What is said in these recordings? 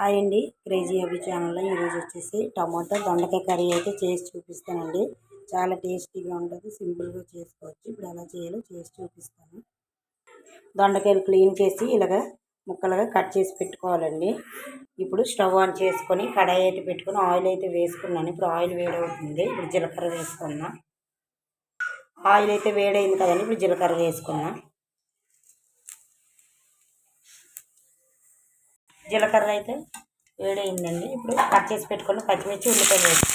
Hi అండి. Crazy అవి ఛానల్లో ఈరోజు వచ్చేసి టమాటో దొండకాయ కర్రీ అయితే చేసి చూపిస్తానండి. చాలా టేస్టీగా ఉంటుంది. సింపుల్గా చేసుకోవచ్చు. ఇప్పుడు ఎలా చేయాలో చేసి చూపిస్తాను. దొండకాయలు క్లీన్ చేసి ఇలాగ ముక్కలుగా కట్ చేసి పెట్టుకోవాలండి. ఇప్పుడు స్టవ్ ఆన్ చేసుకొని కడాయి అయితే పెట్టుకొని ఆయిల్ అయితే వేసుకున్నాను. ఇప్పుడు ఆయిల్ వేడవుతుంది. ఇప్పుడు జీలకర్ర వేసుకున్నా. ఆయిల్ అయితే వేడైంది కదండి. ఇప్పుడు జీలకర్ర వేసుకున్నా. జీలకర్ర అయితే వేడైందండి. ఇప్పుడు కట్ చేసి పెట్టుకుని పచ్చిమిర్చి ఉల్లిపాయలు వేసి.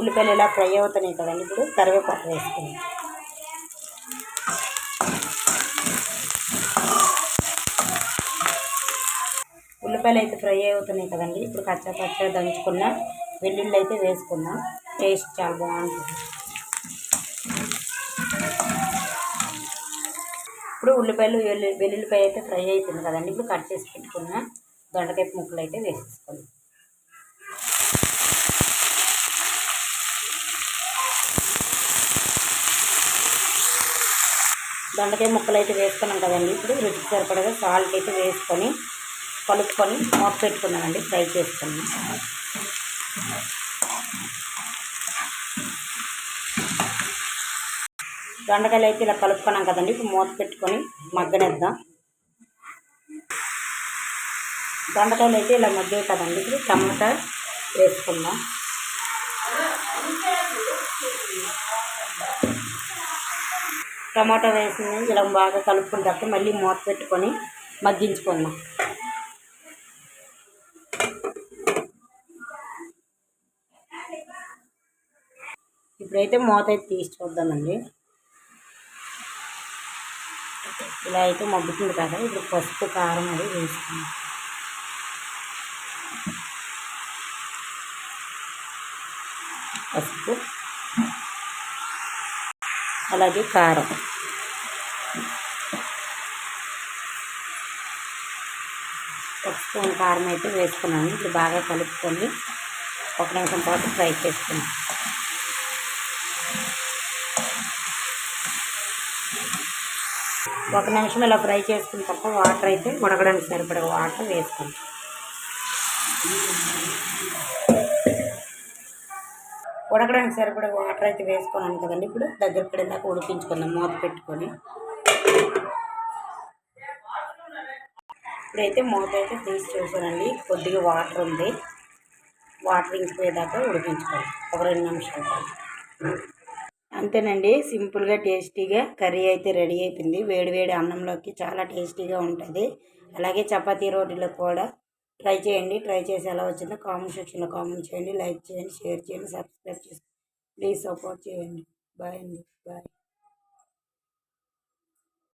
ఉల్లిపాయలు ఇలా ఫ్రై అవుతున్నాయి కదండి. ఇప్పుడు కరివేపాకు వేసుకున్నాం ఉల్లిపాయలు అయితే ఫ్రై అవుతున్నాయి కదండి. ఇప్పుడు కచ్చా పచ్చా దంచుకున్న వెల్లుల్లి అయితే వేసుకున్నాం టేస్ట్ చాలా బాగుంటుంది. ఉల్లిపాయలు వెల్లు వెల్లుల్లిపాయ అయితే ఫ్రై అవుతుంది కదండి. ఇప్పుడు కట్ చేసి పెట్టుకున్న దొండకాయ ముక్కలు అయితే వేసేసుకోండి. దొండకాయ ముక్కలు అయితే వేసుకున్నాం కదండి. ఇప్పుడు రుచికి సరిపడగా సాల్ట్ అయితే వేసుకొని కలుపుకొని మూత పెట్టుకున్నామండి ఫ్రై చేసుకున్నాం దొండకాయలు అయితే ఇలా కలుపుకున్నాం కదండి. ఇప్పుడు మూత పెట్టుకొని మగ్గనిద్దాం. దొండకాయలు అయితే ఇలా మగ్గాయి కదండి. ఇప్పుడు టమాటా వేసుకుందాం. టమాటా వేసింది ఇలా బాగా కలుపుకున్న తర్వాత మళ్ళీ మూత పెట్టుకొని మగ్గించుకుందాం. ఇప్పుడైతే మూత అయితే తీసి చూద్దామండి. ఇలా అయితే మగ్గుతుంది కదా ఇప్పుడు పసుపు కారం అది వేసుకుందాం. పసుపు అలాగే కారం. ఒక స్పూన్ కారం అయితే వేసుకున్నాను. ఇప్పుడు బాగా కలుపుకొని ఒక నిమిషం పాటు ఫ్రై చేసుకున్నాను ఒక నిమిషం ఇలా ఫ్రై చేసుకున్న తప్ప వాటర్ అయితే ఉడకడానికి సరిపడే వాటర్ వేసుకుంటాం. ఉడకడానికి సరిపడే వాటర్ అయితే వేసుకున్నాను కదండి. ఇప్పుడు దగ్గర పడేదాకా ఉడికించుకుందాం మూత పెట్టుకొని. ఇప్పుడైతే మూత అయితే తీసి చూసానండి కొద్దిగా వాటర్ ఉంది. వాటర్ ఇంకిపోయేదాకా ఉడికించుకోవాలి. ఒక రెండు నిమిషాలు అంతేనండి. సింపుల్గా టేస్టీగా కర్రీ అయితే రెడీ అయిపోయింది. వేడివేడి అన్నంలోకి చాలా టేస్టీగా ఉంటుంది. అలాగే చపాతీ రోటీలో కూడా ట్రై చేయండి. ట్రై చేసి ఎలా వచ్చిందో కామెంట్ సెక్షన్లో కామెంట్ చేయండి. లైక్ చేయండి షేర్ చేయండి సబ్స్క్రైబ్ చేసి ప్లీజ్ సపోర్ట్ చేయండి. బాయ్ అండి. బాయ్.